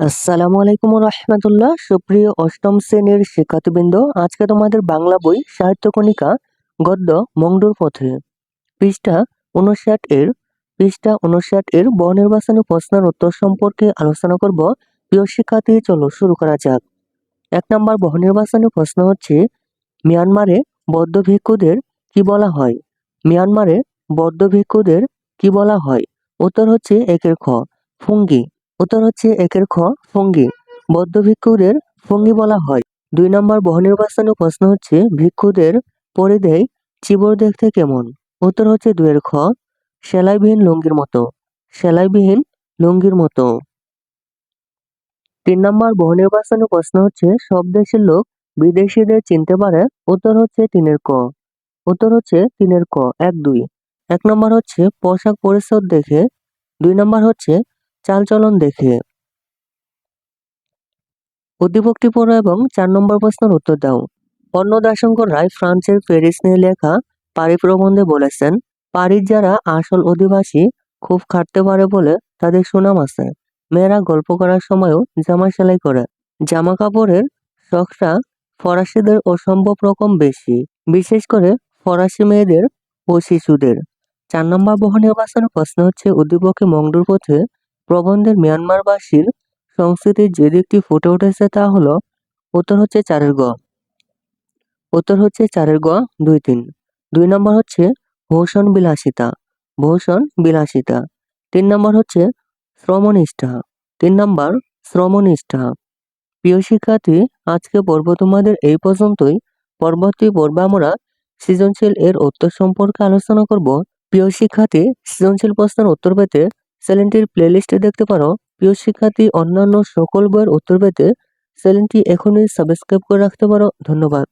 আসসালামু আলাইকুম রহমতুল্লাহ। সুপ্রিয় অষ্টম শ্রেণির শিক্ষার্থীবৃন্দ, আজকে তোমাদের বাংলা বই সাহিত্য কণিকা গদ্য মংডুর পথে। পৃষ্ঠা উনষাট এর, পৃষ্ঠা উনষাট এর বহুনির্বাচনী প্রশ্নের উত্তর সম্পর্কে আলোচনা করব। প্রিয় শিক্ষার্থী, চলো শুরু করা যাক। এক নম্বর বহুনির্বাচনী প্রশ্ন হচ্ছে, মিয়ানমারে বৌদ্ধ ভিক্ষুদের কি বলা হয়? মিয়ানমারে বৌদ্ধ ভিক্ষুদের কি বলা হয়? উত্তর হচ্ছে একের খ, ফুঙ্গি। উত্তর হচ্ছে একের খ ফঙ্গি বৌদ্ধ ভিক্ষুদের ফঙ্গি বলা হয়। দুই নম্বর বহুনির্বাচনী প্রশ্ন হচ্ছে, ভিক্ষুদের পরিধেয় চিবর দেখতে কেমন? উত্তর হচ্ছে দুয়ের খ, সেলাইবিহীন লুঙ্গির মতো। সেলাইবিহীন লুঙ্গির মতো। তিন নম্বর বহুনির্বাচনী প্রশ্ন হচ্ছে, সব দেশের লোক বিদেশিদের চিনতে পারে? উত্তর হচ্ছে তিনের ক। উত্তর হচ্ছে তিনের ক, এক দুই। এক নম্বর হচ্ছে, পোশাক পরিচ্ছদ দেখে। দুই নম্বর হচ্ছে চালচলন দেখে। উদ্দীপকটি পড়ো এবং চার নম্বর প্রশ্নের উত্তর দাও। অন্নদাশঙ্কর রায় ফ্রান্সের প্যারিস নিয়ে লেখা পারি প্রবন্ধে বলেছেন পারির যারা আসল অধিবাসী খুব খাটতে পারে বলে তাদের সুনাম আছে। মেয়েরা গল্প করার সময়ও জামা সেলাই করে। জামা কাপড়ের শখটা ফরাসিদের অসম্ভব রকম বেশি, বিশেষ করে ফরাসি মেয়েদের ও শিশুদের। চার নম্বর বহু নির্বাচনের প্রশ্ন হচ্ছে, উদ্দীপকে মংডুর পথে প্রবন্ধের মিয়ানমারবাসীর সংস্কৃতির যে দিকটি ফুটে উঠেছে, তা হলো, উত্তর হচ্ছে চারের গ। উত্তর হচ্ছে চারের গ, দুই তিন। দুই নম্বর হচ্ছে ভূষণ বিলাসিতা ভূষণ বিলাসিতা। তিন নম্বর হচ্ছে শ্রমনিষ্ঠা, তিন নম্বর শ্রমনিষ্ঠা। প্রিয় শিক্ষার্থী, আজকে পর্ব তোমাদের এই পর্যন্তই। পরবর্তী পর্বে আমরা সৃজনশীল এর উত্তর সম্পর্কে আলোচনা করব। প্রিয় শিক্ষার্থী, সৃজনশীল প্রশ্নের উত্তর পেতে চ্যানেলটির প্লেলিস্টে দেখতে পারো। প্রিয় শিক্ষার্থী, অন্যান্য সকল বইয়ের উত্তর পেতে চ্যানেলটি এখনই সাবস্ক্রাইব করে রাখতে পারো। ধন্যবাদ।